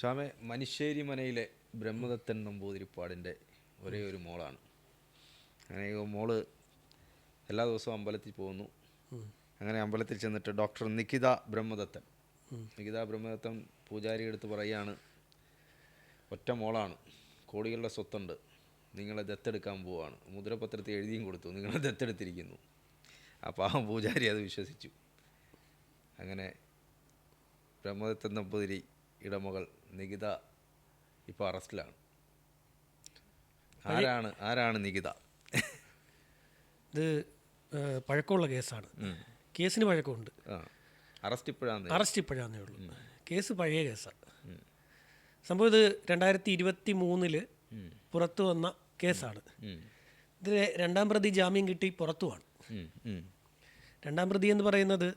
ശ്യാമെ മനുശ്ശേരി മനയിലെ ബ്രഹ്മദത്തൻ നമ്പൂതിരിപ്പാടിന്റെ ഒരേ ഒരു മോളാണ്. അങ്ങനെ മോൾ എല്ലാ ദിവസവും അമ്പലത്തിൽ പോകുന്നു. അങ്ങനെ അമ്പലത്തിൽ ചെന്നിട്ട് ഡോക്ടർ നിഖിത ബ്രഹ്മദത്തൻ. നിഖിത ബ്രഹ്മദത്തൻ പൂജാരി എടുത്ത് പറയുകയാണ് ഒറ്റ മോളാണ്. കോടികളുടെ സ്വത്തുണ്ട്. നിങ്ങളെ ദത്തെടുക്കാൻ പോവാണ്. മുദ്രപത്രത്തിൽ എഴുതിയും കൊടുത്തു നിങ്ങളെ ദത്തെടുത്തിരിക്കുന്നു. അപ്പോൾ ആ പൂജാരി അത് വിശ്വസിച്ചു. അങ്ങനെ ബ്രഹ്മദത്തൻ നമ്പൂതിരി ഇടമകൾ. നികിത ഇപ്പോൾ അറസ്റ്റിലാണ്. ആരാണ് ആരാണ് നികിത? ഇത് പഴക്കമുള്ള കേസാണ്. കേസിന് പഴക്കമുണ്ട്. അറസ്റ്റ് ഇപ്പോഴാണ് അറസ്റ്റ് ഇപ്പോഴാന്നേ ഉള്ളൂ. കേസ് പഴയ കേസാണ് സംഭവം ഇത് രണ്ടായിരത്തി ഇരുപത്തി മൂന്നിൽ പുറത്തു വന്ന കേസാണ്. ഇതിൽ രണ്ടാം പ്രതി ജാമ്യം കിട്ടി പുറത്തുമാണ് രണ്ടാം പ്രതി എന്ന് പറയുന്നത്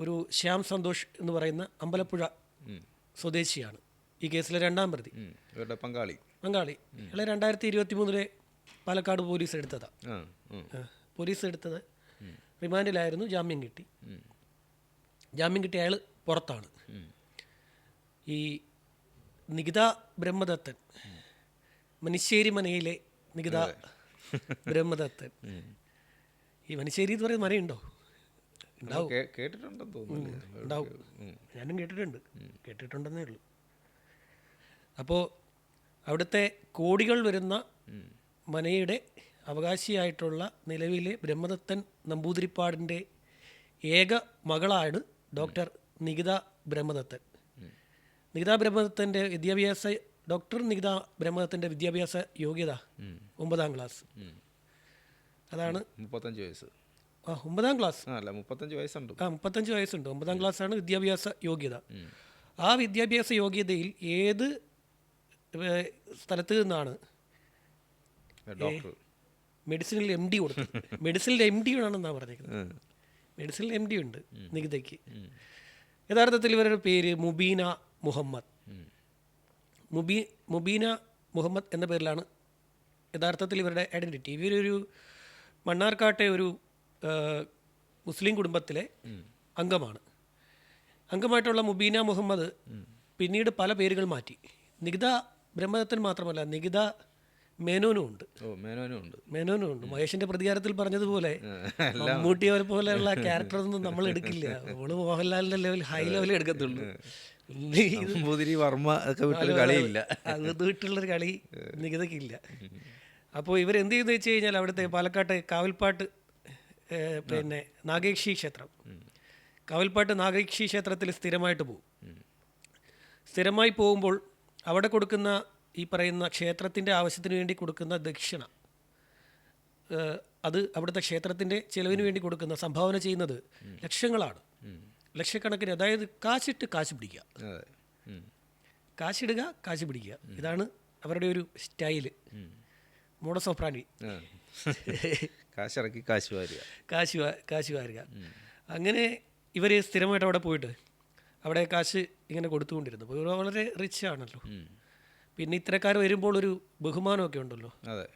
ഒരു ശ്യാം സന്തോഷ് എന്ന് പറയുന്ന അമ്പലപ്പുഴ സ്വദേശിയാണ്. ഈ കേസിലെ രണ്ടാം പ്രതി. ഇവരുടെ പങ്കാളി. പങ്കാളി. ഇയാളെ രണ്ടായിരത്തി ഇരുപത്തി മൂന്നിലെ പാലക്കാട് പോലീസ് എടുത്തതാണ് ഉം, പോലീസ് എടുത്തത് റിമാൻഡിലായിരുന്നു ജാമ്യം കിട്ടി. ജാമ്യം കിട്ടിയ അയാൾ പുറത്താണ്. ഈ നികിത ബ്രഹ്മദത്തൻ മനുശ്ശേരി മനയിലെ നികിത ബ്രഹ്മദത്തൻ. ഈ മനുശ്ശേരി എന്ന് പറയുന്ന മനയുണ്ടോ കേട്ടിട്ടുണ്ടെന്ന് തോന്നുന്നു ഉണ്ടാവും. ഞാനും കേട്ടിട്ടുണ്ട്. കേട്ടിട്ടുണ്ടെന്നേ ഉള്ളൂ. അപ്പോൾ അവിടുത്തെ കോടികൾ വരുന്ന മനയുടെ അവകാശിയായിട്ടുള്ള നിലവിലെ ബ്രഹ്മദത്തൻ നമ്പൂതിരിപ്പാടിന്റെ ഏക മകളാണ് ഡോക്ടർ നികിത ബ്രഹ്മദത്തൻ. നികിത ബ്രഹ്മദത്തന്റെ വിദ്യാഭ്യാസ ഡോക്ടർ നികിത ബ്രഹ്മദത്തന്റെ വിദ്യാഭ്യാസ യോഗ്യത ഒമ്പതാം ക്ലാസ്. അതാണ് മുപ്പത്തഞ്ച് വയസ്സ്. ആ ഒമ്പതാം ക്ലാസ്. അല്ല മുപ്പത്തഞ്ച് വയസ്സുണ്ട്. ആ മുപ്പത്തഞ്ച് വയസ്സുണ്ട്. ഒമ്പതാം ക്ലാസ്സാണ് വിദ്യാഭ്യാസ യോഗ്യത. ആ വിദ്യാഭ്യാസ യോഗ്യതയിൽ ഏത് സ്ഥലത്ത് നിന്നാണ് മെഡിസിനിൽ എം ഡി കൊടുത്തത്. മെഡിസിനിൽ എം ഡി ആണെന്നാണ് പറഞ്ഞിരിക്കുന്നത്. മെഡിസിനിൽ എം ഡി ഉണ്ട് നികിതയ്ക്ക് യഥാർത്ഥത്തിൽ ഇവരുടെ പേര് മുബീന മുഹമ്മദ്. മുബീ മുബീന മുഹമ്മദ് എന്ന പേരിലാണ് യഥാർത്ഥത്തിൽ ഇവരുടെ ഐഡന്റിറ്റി ഇവരൊരു മണ്ണാർക്കാട്ടെ ഒരു മുസ്ലിം കുടുംബത്തിലെ അംഗമാണ്. അംഗമായിട്ടുള്ള മുബീന മുഹമ്മദ് പിന്നീട് പല പേരുകൾ മാറ്റി. നികിത ബ്രഹ്മദത്തൻ മാത്രമല്ല നികിത മേനോനും ഉണ്ട്. മേനോനും ഉണ്ട്. മേനോനും ഉണ്ട്. മഹേഷിന്റെ പ്രതികാരത്തിൽ പറഞ്ഞതുപോലെ മമ്മൂട്ടിയെ പോലെയുള്ള ക്യാരക്ടർ ഒന്നും നമ്മൾ എടുക്കില്ല. നമ്മൾ മോഹൻലാലിന്റെ ലെവൽ ഹൈ ലെവൽ എടുക്കത്തുള്ളൂ. വർമ്മ കളിയില്ല. അത് വീട്ടിലുള്ളൊരു കളി നികിതക്കില്ല അപ്പോൾ ഇവരെന്ത് ചെയ്യുന്നു വെച്ച് കഴിഞ്ഞാൽ അവിടുത്തെ പാലക്കാട്ട് കാവൽപ്പാട്ട് പിന്നെ നാഗേക്ഷി ക്ഷേത്രം. കവൽപ്പാട്ട് നാഗേക്ഷി ക്ഷേത്രത്തിൽ സ്ഥിരമായിട്ട് പോകും സ്ഥിരമായി പോകുമ്പോൾ അവിടെ കൊടുക്കുന്ന ഈ പറയുന്ന ക്ഷേത്രത്തിന്റെ ആവശ്യത്തിന് വേണ്ടി കൊടുക്കുന്ന ദക്ഷിണ അത് അവിടുത്തെ ക്ഷേത്രത്തിന്റെ ചിലവിന് വേണ്ടി കൊടുക്കുന്ന സംഭാവന ചെയ്യുന്നത് ലക്ഷങ്ങളാണ്. ലക്ഷക്കണക്കിന് അതായത് കാശിട്ട് കാശ് പിടിക്കുക. കാശിടുക കാശ് പിടിക്കുക. ഇതാണ് അവരുടെ ഒരു സ്റ്റൈൽ. മോഡസ് ഓഫ് പ്രാണി. കാശിറക്കി കാശ് വാരുക. കാശ് കാശ് വാരുക. അങ്ങനെ ഇവർ സ്ഥിരമായിട്ട് അവിടെ പോയിട്ട് അവിടെ കാശ് ഇങ്ങനെ കൊടുത്തുകൊണ്ടിരുന്നു. അപ്പോൾ ഇവർ വളരെ റിച്ച് ആണല്ലോ. പിന്നെ ഇത്തരക്കാർ വരുമ്പോൾ ഒരു ബഹുമാനമൊക്കെ ഉണ്ടല്ലോ. അതെ.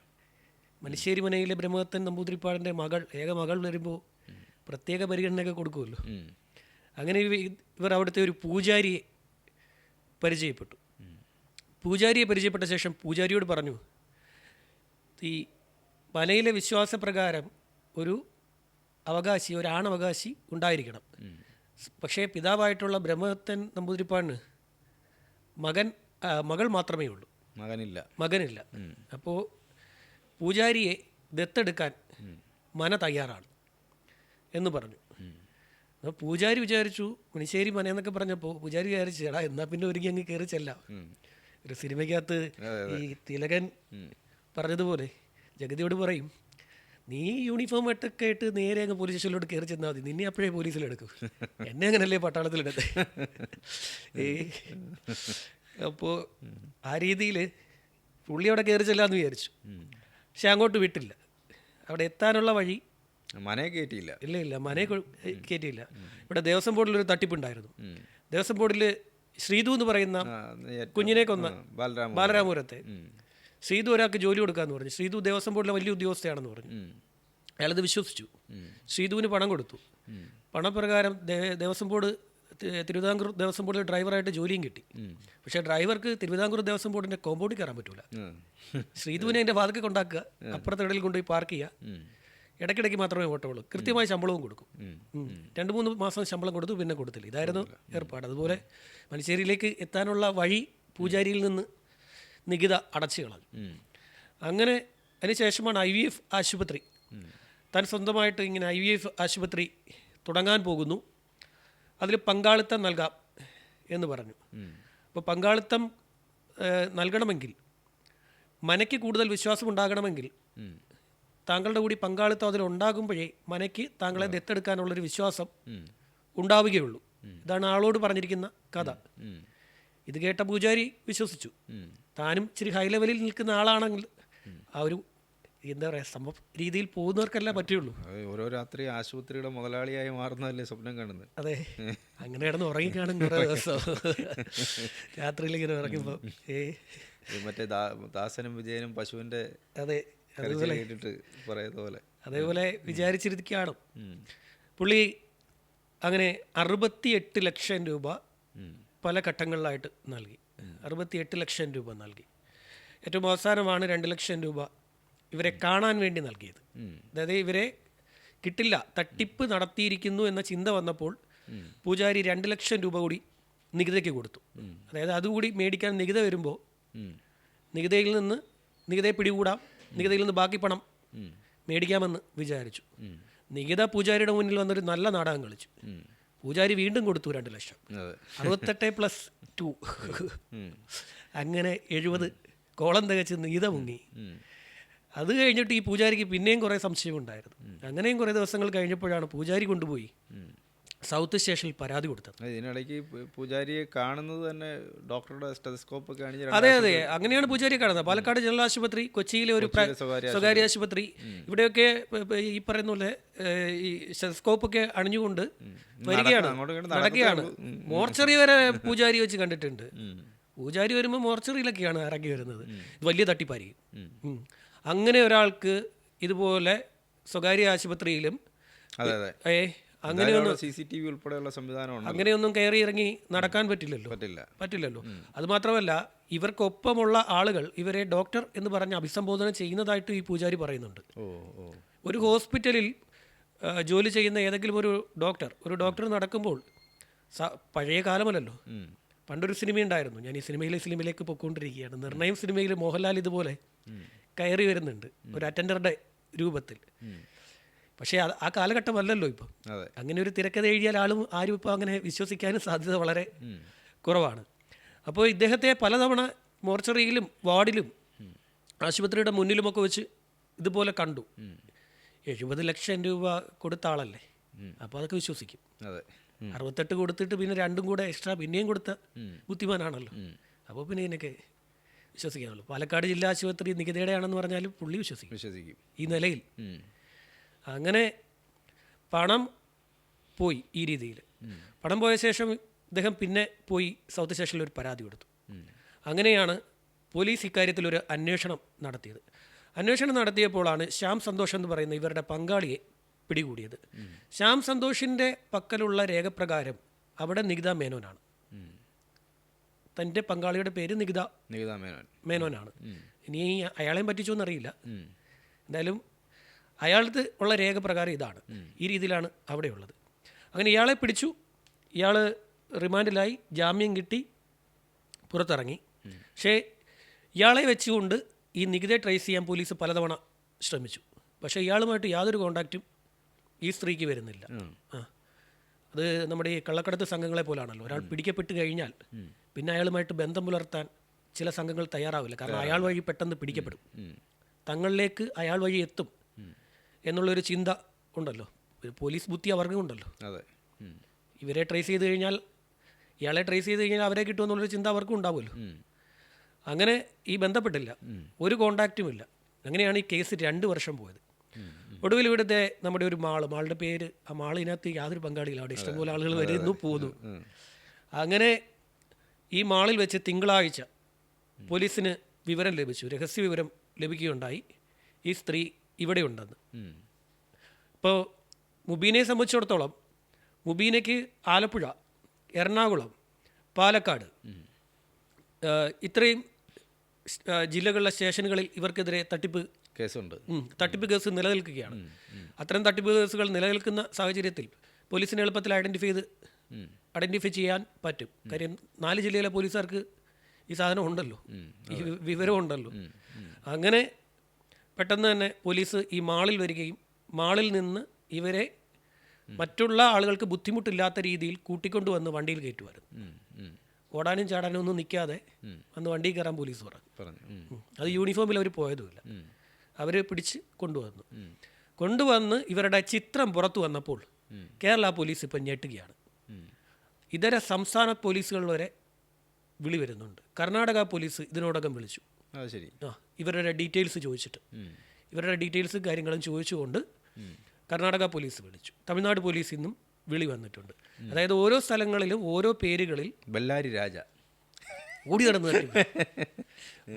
മനുശ്ശേരി മനയിലെ ബ്രഹ്മദത്തൻ നമ്പൂതിരിപ്പാടിന്റെ മകൾ ഏക മകൾ വരുമ്പോൾ പ്രത്യേക പരിഗണനയൊക്കെ കൊടുക്കുമല്ലോ. അങ്ങനെ ഇവർ അവിടുത്തെ ഒരു പൂജാരിയെ പരിചയപ്പെട്ടു. പൂജാരിയെ പരിചയപ്പെട്ട ശേഷം പൂജാരിയോട് പറഞ്ഞു ഈ മനയിലെ വിശ്വാസപ്രകാരം ഒരു അവകാശി ഒരു ആണവകാശി ഉണ്ടായിരിക്കണം. പക്ഷേ പിതാവായിട്ടുള്ള ബ്രഹ്മത്തൻ നമ്പൂതിരിപ്പാടിന് മകൻ മകൾ മാത്രമേ ഉള്ളൂ. മകനില്ല. മകനില്ല. അപ്പോൾ പൂജാരിയെ ദത്തെടുക്കാൻ മന തയ്യാറാണ് എന്ന് പറഞ്ഞു. അപ്പോൾ പൂജാരി വിചാരിച്ചു മണിശ്ശേരി മന എന്നൊക്കെ പറഞ്ഞപ്പോൾ പൂജാരി വിചാരിച്ചു എടാ എന്നാ പിന്നെ ഒരുങ്ങി അങ്ങ് കയറി ചെല്ലാം. ഒരു സിനിമയ്ക്കകത്ത് ഈ തിലകൻ പറഞ്ഞതുപോലെ ജഗതിയോട് പറയും നീ യൂണിഫോം ഇട്ടൊക്കെ ആയിട്ട് നേരെ അങ്ങ് പോലീസ് സ്റ്റേഷനിലോട്ട് കയറി ചെന്നാൽ മതി. നിന്നെ അപ്പോഴേ പോലീസിലെടുക്കും എന്നെ അങ്ങനല്ലേ പട്ടാളത്തിലെടുത്ത് ഏ അപ്പോൾ ആ രീതിയിൽ പുള്ളി അവിടെ കയറി ചെല്ലാന്ന് വിചാരിച്ചു. പക്ഷെ അങ്ങോട്ട് വിട്ടില്ല. അവിടെ എത്താനുള്ള വഴി മനയെ കയറ്റിയില്ല ഇല്ല ഇല്ല. മനയെ കയറ്റിയില്ല ഇവിടെ ദേവസ്വം ബോർഡിൽ ഒരു തട്ടിപ്പുണ്ടായിരുന്നു. ദേവസ്വം ബോർഡിൽ ശ്രീതു എന്ന് പറയുന്ന കുഞ്ഞിനെ കൊന്ന ബാലരാമ ബാലരാമപുരത്തെ. ശ്രീതു ഒരാൾക്ക് ജോലി കൊടുക്കാന്ന് പറഞ്ഞു. ശ്രീതു ദേവസ്വം ബോർഡിലെ വലിയ ഉദ്യോഗസ്ഥയാണെന്ന് പറഞ്ഞു. അയാളത് വിശ്വസിച്ചു. ശ്രീതുവിന് പണം കൊടുത്തു. പണപ്രകാരം ദേവസ്വം ബോർഡ് തിരുവിതാംകൂർ ദേവസ്വം ബോർഡിൽ ഡ്രൈവറായിട്ട് ജോലിയും കിട്ടി. പക്ഷേ ഡ്രൈവർക്ക് തിരുവിതാംകൂർ ദേവസ്വം ബോർഡിന്റെ കോമ്പൗണ്ടിൽ കയറാൻ പറ്റൂല. ശ്രീതുവിനെ ശ്രീധുവിനെ വാതിക്ക് വാതിൽ കൊണ്ടാക്കുക അപ്പുറത്തെ ഇടയിൽ കൊണ്ടുപോയി പാർക്ക് ചെയ്യുക. ഇടയ്ക്കിടയ്ക്ക് മാത്രമേ ഓട്ടമുള്ളൂ. കൃത്യമായ ശമ്പളവും കൊടുക്കും. രണ്ട് മൂന്ന് മാസം ശമ്പളം കൊടുത്തു പിന്നെ കൊടുത്തില്ല. ഇതായിരുന്നു ഏർപ്പാട്. അതുപോലെ മനുഷ്യരിലേക്ക് എത്താനുള്ള വഴി പൂജാരിയിൽ നിന്ന് നികിത അടച്ചു കളഞ്ഞു. അങ്ങനെ അതിനുശേഷമാണ് ഐ വി എഫ് ആശുപത്രി. താൻ സ്വന്തമായിട്ട് ഇങ്ങനെ ഐ വി എഫ് ആശുപത്രി തുടങ്ങാൻ പോകുന്നു. അതിൽ പങ്കാളിത്തം നൽകാം എന്ന് പറഞ്ഞു. അപ്പോൾ പങ്കാളിത്തം നൽകണമെങ്കിൽ മനയ്ക്ക് കൂടുതൽ വിശ്വാസം ഉണ്ടാകണമെങ്കിൽ താങ്കളുടെ കൂടി പങ്കാളിത്തം അതിൽ ഉണ്ടാകുമ്പോഴേ മനയ്ക്ക് താങ്കളെ ദത്തെടുക്കാനുള്ളൊരു വിശ്വാസം. ഉണ്ടാവുകയുള്ളൂ. ഇതാണ് ആളോട് പറഞ്ഞിരിക്കുന്ന കഥ. ഇത് കേട്ട പൂജാരി വിശ്വസിച്ചു. താനും ഇച്ചിരി ഹൈ ലെവലിൽ നിൽക്കുന്ന ആളാണെങ്കിൽ ആ ഒരു എന്താ പറയുക സംഭവ രീതിയിൽ പോകുന്നവർക്കല്ല പറ്റുള്ളൂ ഓരോ രാത്രി ആശുപത്രിയുടെ മുതലാളിയായി മാറുന്നതല്ലേ സ്വപ്നം കാണുന്നത്. അതെ. അങ്ങനെ കിടന്ന് ഉറങ്ങിക്കാണും കുറേ ദിവസം. രാത്രിയിൽ ഇങ്ങനെ ഉറങ്ങുമ്പോൾ ഏ. മറ്റേ ദാസനും വിജയനും പശുവിന്റെ അതെ അതേപോലെ. കേട്ടിട്ട് പറയുന്ന പോലെ അതേപോലെ വിചാരിച്ചിരിക്കുകയാണ്. പുള്ളി അങ്ങനെ അറുപത്തിയെട്ട് ലക്ഷം രൂപ. പല ഘട്ടങ്ങളിലായിട്ട് നൽകി. അറുപത്തിയെട്ട് ലക്ഷം രൂപ നൽകി. ഏറ്റവും അവസാനമാണ് രണ്ട് ലക്ഷം രൂപ ഇവരെ കാണാൻ വേണ്ടി നൽകിയത്. അതായത് ഇവരെ കിട്ടില്ല തട്ടിപ്പ് നടത്തിയിരിക്കുന്നു എന്ന ചിന്ത വന്നപ്പോൾ പൂജാരി രണ്ട് ലക്ഷം രൂപ കൂടി നികുതയ്ക്ക് കൊടുത്തു. അതായത് അതുകൂടി മേടിക്കാൻ നികുത വരുമ്പോൾ. നികുതയിൽ നിന്ന് നികുതയെ പിടികൂടാം നികുതയിൽ നിന്ന് ബാക്കി പണം. മേടിക്കാമെന്ന് വിചാരിച്ചു. നികിത പൂജാരിയുടെ മുന്നിൽ വന്നൊരു നല്ല നാടകം കളിച്ചു. പൂജാരി വീണ്ടും കൊടുത്തു രണ്ട് ലക്ഷം. അറുപത്തെട്ട് പ്ലസ് ടു. അങ്ങനെ എഴുപത് കോളം തികച്ച് നീത മുങ്ങി. അത് കഴിഞ്ഞിട്ട് ഈ പൂജാരിക്ക് പിന്നെയും കുറേ സംശയമുണ്ടായിരുന്നു. അങ്ങനെയും കുറേ ദിവസങ്ങൾ കഴിഞ്ഞപ്പോഴാണ് പൂജാരി കൊണ്ടുപോയി. സൗത്ത് സ്റ്റേഷനിൽ പരാതി കൊടുത്തത്. ഇതിനിടയ്ക്ക് പൂജാരിയെ കാണുന്നത് തന്നെ ഡോക്ടറുടെ സ്റ്റെതസ്കോപ്പ് ഒക്കെ അതെ അതെ. അങ്ങനെയാണ് പൂജാരി കാണുന്നത്. പാലക്കാട് ജനറൽ ആശുപത്രി കൊച്ചിയിലെ ഒരു സ്വകാര്യ ആശുപത്രി. ഇവിടെയൊക്കെ ഈ പറയുന്ന പോലെ ഈ സ്റ്റെതസ്കോപ്പ് ഒക്കെ അണിഞ്ഞുകൊണ്ട് വരികയാണ്. നടക്കുകയാണ്. മോർച്ചറി വരെ പൂജാരി വെച്ച് കണ്ടിട്ടുണ്ട്. പൂജാരി വരുമ്പോൾ മോർച്ചറിയിലൊക്കെയാണ് ഇറങ്ങി വരുന്നത്. വലിയ തട്ടിപ്പായിരിക്കും. അങ്ങനെ ഒരാൾക്ക് ഇതുപോലെ സ്വകാര്യ ആശുപത്രിയിലും അതെ അതെ. ഏ അങ്ങനെയൊന്നും സി സി ടി വി ഉൾപ്പെടെയുള്ള സംവിധാനം അങ്ങനെയൊന്നും കയറി ഇറങ്ങി നടക്കാൻ പറ്റില്ലല്ലോ. പറ്റില്ല. പറ്റില്ലല്ലോ. അതുമാത്രമല്ല ഇവർക്കൊപ്പമുള്ള ആളുകൾ ഇവരെ ഡോക്ടർ എന്ന് പറഞ്ഞ് അഭിസംബോധന ചെയ്യുന്നതായിട്ട് ഈ പൂജാരി പറയുന്നുണ്ട്. ഒരു ഹോസ്പിറ്റലിൽ ജോലി ചെയ്യുന്ന ഏതെങ്കിലും ഒരു ഡോക്ടർ ഒരു ഡോക്ടർ നടക്കുമ്പോൾ പഴയ കാലമല്ലല്ലോ. പണ്ടൊരു പണ്ടൊരു സിനിമയുണ്ടായിരുന്നു ഞാൻ ഈ സിനിമയിലെ സിനിമയിലേക്ക് പൊയ്ക്കൊണ്ടിരിക്കുകയാണ്. നിർണയം സിനിമയിൽ മോഹൻലാൽ ഇതുപോലെ കയറി വരുന്നുണ്ട്. ഒരു അറ്റൻഡറുടെ രൂപത്തിൽ. പക്ഷേ ആ കാലഘട്ടമല്ലല്ലോ ഇപ്പം. അതെ. അങ്ങനെ ഒരു തിരക്കഥ എഴുതിയാൽ ആളും ആരും ഇപ്പോൾ അങ്ങനെ വിശ്വസിക്കാനും സാധ്യത വളരെ കുറവാണ്. അപ്പോൾ ഇദ്ദേഹത്തെ പലതവണ മോർച്ചറിയിലും വാർഡിലും ആശുപത്രിയുടെ മുന്നിലുമൊക്കെ വെച്ച് ഇതുപോലെ കണ്ടു. എഴുപത് ലക്ഷം രൂപ കൊടുത്ത ആളല്ലേ? അപ്പോൾ അതൊക്കെ വിശ്വസിക്കും. അറുപത്തെട്ട് കൊടുത്തിട്ട് പിന്നെ രണ്ടും കൂടെ എക്സ്ട്രാ പിന്നെയും കൊടുത്ത ബുദ്ധിമാനാണല്ലോ. അപ്പോൾ പിന്നെ ഇതിനൊക്കെ വിശ്വസിക്കാനുള്ളൂ. പാലക്കാട് ജില്ലാ ആശുപത്രി നികുതിയുടെ ആണെന്ന് പറഞ്ഞാലും പുള്ളി വിശ്വസിക്കും. വിശ്വസിക്കും. ഈ നിലയിൽ. അങ്ങനെ പണം പോയി ഈ രീതിയിൽ. പണം പോയ ശേഷം ഇദ്ദേഹം പിന്നെ പോയി സൗത്ത് സ്റ്റേഷനിൽ ഒരു പരാതി കൊടുത്തു. അങ്ങനെയാണ് പോലീസ് ഇക്കാര്യത്തിൽ ഒരു അന്വേഷണം നടത്തിയത്. അന്വേഷണം നടത്തിയപ്പോഴാണ് ശ്യാം സന്തോഷ് എന്ന് പറയുന്ന ഇവരുടെ പങ്കാളിയെ പിടികൂടിയത്. ശ്യാം സന്തോഷിന്റെ പക്കലുള്ള രേഖപ്രകാരം അവിടെ നികിത മേനോനാണ്. തന്റെ പങ്കാളിയുടെ പേര് നികിത നികിത മേനോൻ. മേനോനാണ്. ഇനി അയാളെയും പറ്റിച്ചോ എന്നറിയില്ല എന്തായാലും അയാൾക്ക് ഉള്ള രേഖ പ്രകാരം ഇതാണ് ഈ രീതിയിലാണ് അവിടെയുള്ളത്. അങ്ങനെ ഇയാളെ പിടിച്ചു. ഇയാൾ റിമാൻഡിലായി ജാമ്യം കിട്ടി പുറത്തിറങ്ങി. പക്ഷേ ഇയാളെ വെച്ചുകൊണ്ട് ഈ നികുതി ട്രേസ് ചെയ്യാൻ പോലീസ് പലതവണ ശ്രമിച്ചു. പക്ഷേ ഇയാളുമായിട്ട് യാതൊരു കോണ്ടാക്റ്റും ഈ സ്ത്രീക്ക് വരുന്നില്ല. ആ. അത് നമ്മുടെ ഈ കള്ളക്കടത്ത് സംഘങ്ങളെ പോലാണല്ലോ. ഒരാൾ പിടിക്കപ്പെട്ട് കഴിഞ്ഞാൽ പിന്നെ അയാളുമായിട്ട് ബന്ധം പുലർത്താൻ ചില സംഘങ്ങൾ തയ്യാറാവില്ല. കാരണം അയാൾ വഴി പെട്ടെന്ന് പിടിക്കപ്പെടും. തങ്ങളിലേക്ക് അയാൾ വഴി എത്തും. എന്നുള്ളൊരു ചിന്ത ഉണ്ടല്ലോ. ഒരു പോലീസ് ബുദ്ധി അവർക്കും ഉണ്ടല്ലോ. അതെ. ഇവരെ ട്രേസ് ചെയ്ത് കഴിഞ്ഞാൽ ഇയാളെ ട്രേസ് ചെയ്ത് കഴിഞ്ഞാൽ അവരെ കിട്ടുമെന്നുള്ളൊരു ചിന്ത അവർക്കും ഉണ്ടാവുമല്ലോ. അങ്ങനെ ഈ ബന്ധപ്പെട്ടില്ല. ഒരു കോണ്ടാക്റ്റും ഇല്ല. അങ്ങനെയാണ് ഈ കേസ് രണ്ട് വർഷം പോയത്. ഒടുവിൽ ഇവിടുത്തെ നമ്മുടെ ഒരു മാൾ മാളുടെ പേര് ആ മാളിനകത്ത് യാതൊരു പങ്കാളിയില്ല. അവിടെ ഇഷ്ടംപോലെ ആളുകൾ വരുന്നു പോകുന്നു. അങ്ങനെ ഈ മാളിൽ വെച്ച് തിങ്കളാഴ്ച പോലീസിന് വിവരം ലഭിച്ചു. രഹസ്യ വിവരം ലഭിക്കുകയുണ്ടായി. ഈ സ്ത്രീ ഇവിടെയുണ്ടെന്ന്. ഉണ്ടെന്ന് ഇപ്പോൾ മുബീനെ സംബന്ധിച്ചിടത്തോളം മുബീനയ്ക്ക് ആലപ്പുഴ എറണാകുളം പാലക്കാട് ഇത്രയും ജില്ലകളിലെ സ്റ്റേഷനുകളിൽ ഇവർക്കെതിരെ തട്ടിപ്പ് കേസുണ്ട്. തട്ടിപ്പ് കേസ് നിലനിൽക്കുകയാണ്. അത്തരം തട്ടിപ്പ് കേസുകൾ നിലനിൽക്കുന്ന സാഹചര്യത്തിൽ പോലീസിന് എളുപ്പത്തിൽ ഐഡന്റിഫൈ ചെയ്ത് ഐഡന്റിഫൈ ചെയ്യാൻ പറ്റും. കാര്യം നാല് ജില്ലയിലെ പോലീസുകാർക്ക് ഈ സാധനം ഉണ്ടല്ലോ. ഈ വിവരം ഉണ്ടല്ലോ അങ്ങനെ പെട്ടെന്ന് തന്നെ പോലീസ് ഈ മാളിൽ വരികയും മാളിൽ നിന്ന് ഇവരെ മറ്റുള്ള ആളുകൾക്ക് ബുദ്ധിമുട്ടില്ലാത്ത രീതിയിൽ കൂട്ടിക്കൊണ്ടുവന്ന് വണ്ടിയിൽ കയറ്റുമായിരുന്നു. ഓടാനും ചാടാനും ഒന്നും നിൽക്കാതെ അന്ന് വണ്ടിയിൽ കയറാൻ പോലീസ് പറഞ്ഞു. അത് യൂണിഫോമിൽ അവർ പോയതുമില്ല. അവർ പിടിച്ച് കൊണ്ടുവന്നു. കൊണ്ടുവന്ന് ഇവരുടെ ചിത്രം പുറത്തു വന്നപ്പോൾ കേരള പോലീസ് ഇപ്പം ഞെട്ടുകയാണ്. ഇതര സംസ്ഥാന പോലീസുകൾ വരെ വിളി വരുന്നുണ്ട്. കർണാടക പോലീസ് ഇതിനോടകം വിളിച്ചു. അത് ശരി ആ ഇവരുടെ ഡീറ്റെയിൽസ് ചോദിച്ചിട്ട്. ഇവരുടെ ഡീറ്റെയിൽസും കാര്യങ്ങളും ചോദിച്ചുകൊണ്ട് കർണാടക പോലീസ് വിളിച്ചു. തമിഴ്നാട് പോലീസിൽ നിന്നും വിളി വന്നിട്ടുണ്ട്. അതായത് ഓരോ സ്ഥലങ്ങളിലും ഓരോ പേരുകളിൽ ബെല്ലാരി രാജ. ഓടി നടന്നു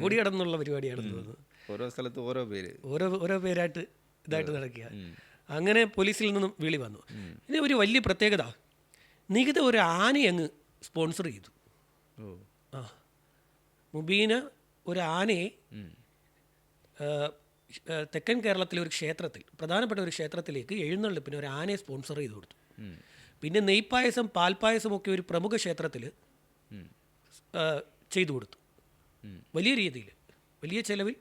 ഓടി നടന്നുള്ള പരിപാടിയാണ് ഓരോ സ്ഥലത്ത് ഓരോ പേര്. ഓരോ ഓരോ പേരായിട്ട് ഇതായിട്ട് നടക്കുക. അങ്ങനെ പോലീസിൽ നിന്നും വിളി വന്നു. ഇനി ഒരു വലിയ പ്രത്യേകത. നികിത ഒരു ആനയങ്ങ് അങ്ങ് സ്പോൺസർ ചെയ്തു. ആ. മുബീന ഒരു ആനയെ തെക്കൻ കേരളത്തിലെ ഒരു ക്ഷേത്രത്തിൽ പ്രധാനപ്പെട്ട ഒരു ക്ഷേത്രത്തിലേക്ക് എഴുന്നള്ളിപ്പിന് ഒരു ആനയെ സ്പോൺസർ ചെയ്ത് കൊടുത്തു. പിന്നെ നെയ്പ്പായസം പാൽപ്പായസം ഒക്കെ ഒരു പ്രമുഖ ക്ഷേത്രത്തിൽ ചെയ്തു കൊടുത്തു. വലിയ രീതിയിൽ വലിയ ചെലവിൽ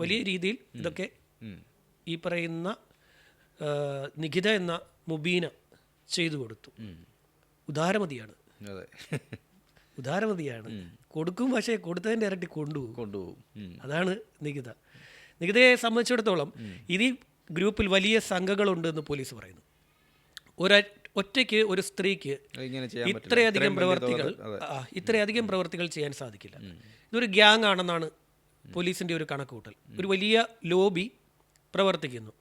വലിയ രീതിയിൽ ഇതൊക്കെ ഈ പറയുന്ന നിഖിത എന്ന മുബീന ചെയ്തു കൊടുത്തു. ഉദാരമതിയാണ്. ഉദാരമതിയാണ്. കൊടുക്കും പക്ഷേ കൊടുത്തതിന്റെ ഇരട്ടി കൊണ്ടുപോകും. കൊണ്ടുപോകും. അതാണ് നികിത. നികിതയെ സംബന്ധിച്ചിടത്തോളം ഇത് ഈ ഗ്രൂപ്പിൽ വലിയ സംഘങ്ങളുണ്ട് എന്ന് പോലീസ് പറയുന്നു. ഒരു ഒറ്റയ്ക്ക് ഒരു സ്ത്രീക്ക് ഇത്രയധികം പ്രവർത്തികൾ ഇത്രയധികം പ്രവർത്തികൾ ചെയ്യാൻ സാധിക്കില്ല. ഇതൊരു ഗ്യാങ് ആണെന്നാണ് പോലീസിന്റെ ഒരു കണക്കുകൂട്ടൽ. ഒരു വലിയ ലോബി പ്രവർത്തിക്കുന്നു.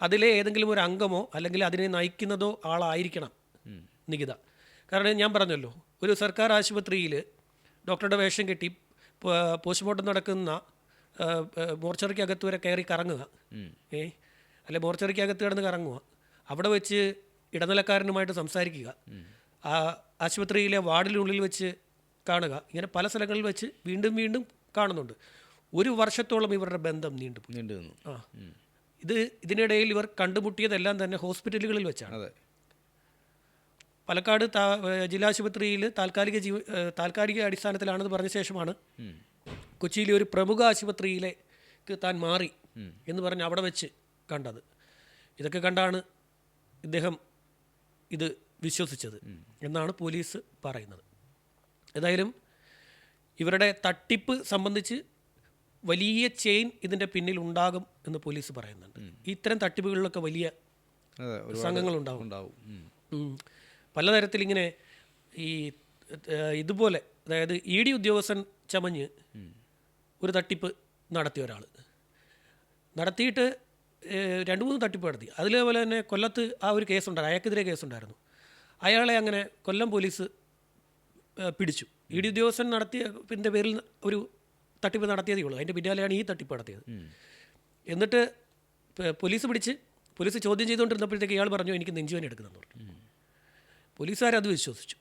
അതിലെ ഏതെങ്കിലും ഒരു അംഗമോ അല്ലെങ്കിൽ അതിനെ നയിക്കുന്നതോ ആളായിരിക്കണം നികിത. കാരണം ഞാൻ പറഞ്ഞല്ലോ ഒരു സർക്കാർ ആശുപത്രിയിൽ ഡോക്ടറുടെ വേഷം കെട്ടി പോസ്റ്റ്മോർട്ടം നടക്കുന്ന മോർച്ചറിക്കകത്ത് വരെ കയറി കറങ്ങുക. ഏ? അല്ലെ മോർച്ചറിക്കകത്ത് കിടന്ന് കറങ്ങുക. അവിടെ വെച്ച് ഇടനിലക്കാരനുമായിട്ട് സംസാരിക്കുക. ആ ആശുപത്രിയിലെ വാർഡിനുള്ളിൽ വെച്ച് കാണുക. ഇങ്ങനെ പല സ്ഥലങ്ങളിൽ വെച്ച് വീണ്ടും വീണ്ടും കാണുന്നുണ്ട്. ഒരു വർഷത്തോളം ഇവരുടെ ബന്ധം നീണ്ടുപോയി. നീണ്ടു ആ. ഇത് ഇതിനിടയിൽ ഇവർ കണ്ടുമുട്ടിയതെല്ലാം തന്നെ ഹോസ്പിറ്റലുകളിൽ വെച്ചാണ്. പാലക്കാട് താ- ആശുപത്രിയിൽ താൽക്കാലിക ജീവ താൽക്കാലിക അടിസ്ഥാനത്തിലാണെന്ന് പറഞ്ഞ ശേഷമാണ് കൊച്ചിയിലെ ഒരു പ്രമുഖ ആശുപത്രിയിലേക്ക് താൻ മാറി എന്ന് പറഞ്ഞ് അവിടെ വെച്ച് കണ്ടത്. ഇതൊക്കെ കണ്ടാണ് ഇദ്ദേഹം ഇത് വിശ്വസിച്ചത് എന്നാണ് പോലീസ് പറയുന്നത്. ഏതായാലും ഇവരുടെ തട്ടിപ്പ് സംബന്ധിച്ച് വലിയ ചെയിൻ ഇതിന്റെ പിന്നിൽ ഉണ്ടാകും എന്ന് പോലീസ് പറയുന്നുണ്ട്. ഇത്തരം തട്ടിപ്പുകളിലൊക്കെ വലിയ സംഘങ്ങളുണ്ടാവും. പലതരത്തിൽ ഇങ്ങനെ ഈ ഇതുപോലെ അതായത് ഇ ഡി ഉദ്യോഗസ്ഥൻ ചമഞ്ഞ് ഒരു തട്ടിപ്പ് നടത്തിയ ഒരാൾ നടത്തിയിട്ട് രണ്ട് മൂന്ന് തട്ടിപ്പ് നടത്തി. അതിലേപോലെ തന്നെ കൊല്ലത്ത് ആ ഒരു കേസുണ്ടായിരുന്നു അയാൾക്കെതിരെ കേസുണ്ടായിരുന്നു. അയാളെ അങ്ങനെ കൊല്ലം പോലീസ് പിടിച്ചു. ഇ ഡി ഉദ്യോഗസ്ഥൻ നടത്തിയ പേരിൽ ഒരു തട്ടിപ്പ് നടത്തിയതേ ഉള്ളൂ. അതിന്റെ പിന്നാലെയാണ് ഈ തട്ടിപ്പ് നടത്തിയത്. എന്നിട്ട് പോലീസ് പിടിച്ച് പോലീസ് ചോദ്യം ചെയ്തുകൊണ്ടിരുന്നപ്പോഴത്തേക്ക് ഇയാൾ പറഞ്ഞു എനിക്ക് നെഞ്ചുവേന എടുക്കുന്നെന്ന് പറഞ്ഞു. പോലീസുകാരത് വിശ്വസിച്ചു.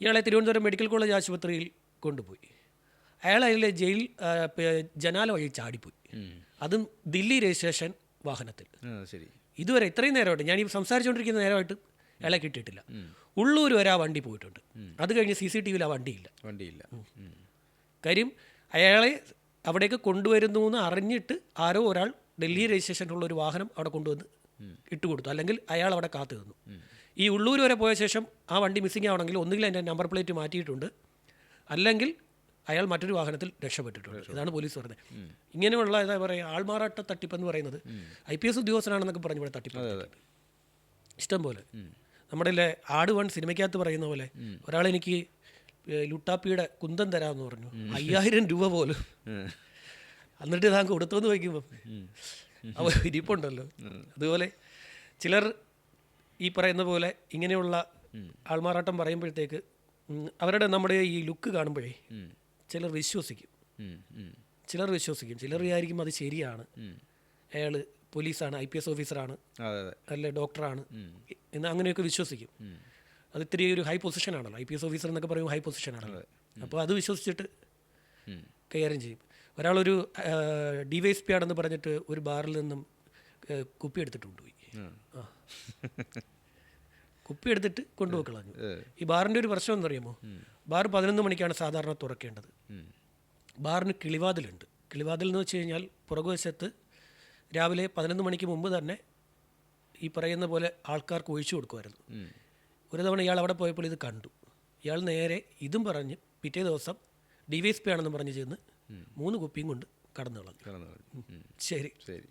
ഇയാളെ തിരുവനന്തപുരം മെഡിക്കൽ കോളേജ് ആശുപത്രിയിൽ കൊണ്ടുപോയി. അയാൾ അതിലെ ജയിൽ ജനാല വഴി ചാടിപ്പോയി. അതും ദില്ലി രജിസ്ട്രേഷൻ വാഹനത്തിൽ. ശരി. ഇതുവരെ ഇത്രയും നേരമായിട്ട് ഞാൻ ഈ സംസാരിച്ചുകൊണ്ടിരിക്കുന്ന നേരമായിട്ട് അയാളെ കിട്ടിയിട്ടില്ല. ഉള്ളൂർ വരെ ആ വണ്ടി പോയിട്ടുണ്ട്. അത് കഴിഞ്ഞ് സി സി ടി വിയിൽ ആ വണ്ടിയില്ല. വണ്ടിയില്ല. കാര്യം അയാളെ അവിടേക്ക് കൊണ്ടുവരുന്നു എന്ന് അറിഞ്ഞിട്ട് ആരോ ഒരാൾ ഡൽഹി രജിസ്ട്രേഷനുള്ള ഒരു വാഹനം അവിടെ കൊണ്ടുവന്ന് ഇട്ടുകൊടുത്തു. അല്ലെങ്കിൽ അയാൾ അവിടെ കാത്തു നിന്നു. ഈ ഉള്ളൂർ വരെ പോയ ശേഷം ആ വണ്ടി മിസ്സിംഗ് ആവണമെങ്കിൽ ഒന്നുകിൽ അതിന്റെ നമ്പർ പ്ലേറ്റ് മാറ്റിയിട്ടുണ്ട്. അല്ലെങ്കിൽ അയാൾ മറ്റൊരു വാഹനത്തിൽ രക്ഷപ്പെട്ടിട്ടുണ്ട്. ഇതാണ് പോലീസ് പറഞ്ഞത്. ഇങ്ങനെയുള്ള എന്താ പറയുക ആൾമാറാട്ട തട്ടിപ്പെന്ന് പറയുന്നത് ഐ പി എസ് ഉദ്യോഗസ്ഥനാണെന്നൊക്കെ പറഞ്ഞു ഇവിടെ തട്ടിപ്പ്. ഇഷ്ടം പോലെ. നമ്മുടെ ഇല്ലേ ആട് വൺ സിനിമയ്ക്കകത്ത് പറയുന്ന പോലെ ഏഹ് ലുട്ടാപ്പിയുടെ കുന്തം തരാമെന്ന് പറഞ്ഞു. അയ്യായിരം രൂപ പോലും. എന്നിട്ട് താൻ കൊടുത്തോന്ന് വയ്ക്കുമ്പം അവ ഇരിപ്പുണ്ടല്ലോ. അതുപോലെ ചിലർ ഈ പറയുന്ന പോലെ ഇങ്ങനെയുള്ള ആൾമാറാട്ടം പറയുമ്പോഴത്തേക്ക് അവരുടെ നമ്മുടെ ഈ ലുക്ക് കാണുമ്പോഴേ ചിലർ വിശ്വസിക്കും. ചിലർ വിശ്വസിക്കും. ചിലർ വിചാരിക്കും അത് ശരിയാണ്. അയാൾ പോലീസാണ് ഐ പി എസ് ഓഫീസറാണ് അല്ലെ ഡോക്ടറാണ് എന്ന് അങ്ങനെയൊക്കെ വിശ്വസിക്കും. അത് ഇത്തിരി ഒരു ഹൈ പൊസിഷൻ ആണല്ലോ. ഐ പി എസ് ഓഫീസർ എന്നൊക്കെ പറയുമ്പോൾ ഹൈ പൊസിഷൻ ആണല്ലോ. അപ്പോൾ അത് വിശ്വസിച്ചിട്ട്. കൈകാര്യം ചെയ്യും. ഒരാളൊരു ഡി വൈ എസ് പി ആണെന്ന് പറഞ്ഞിട്ട് ഒരു ബാറിൽ നിന്നും കുപ്പി എടുത്തിട്ട് കൊണ്ടുപോയി ആ. കുപ്പി എടുത്തിട്ട് കൊണ്ടുപോയി കളഞ്ഞു ഈ ബാറിന്റെ ഒരു പ്രശ്നം എന്നറിയാമോ ബാർ പതിനൊന്ന് മണിക്കാണ് സാധാരണ തുറക്കേണ്ടത്. ബാറിന് കിളിവാതിലുണ്ട്. കിളിവാതിൽ എന്ന് വെച്ച് കഴിഞ്ഞാൽ പുറകുവശത്ത് രാവിലെ പതിനൊന്ന് മണിക്ക് മുമ്പ് തന്നെ ഈ പറയുന്ന പോലെ ആൾക്കാർക്ക് ഒഴിച്ചു കൊടുക്കുമായിരുന്നു. ഒരു തവണ ഇയാൾ അവിടെ പോയപ്പോൾ ഇത് കണ്ടു. ഇയാൾ നേരെ ഇതും പറഞ്ഞ് പിറ്റേ ദിവസം ഡി വൈ എസ് പി ആണെന്ന് പറഞ്ഞ് ചെന്ന് മൂന്ന് കുപ്പിയും കൊണ്ട് കടന്നു കളഞ്ഞു. ശരി. ശരി.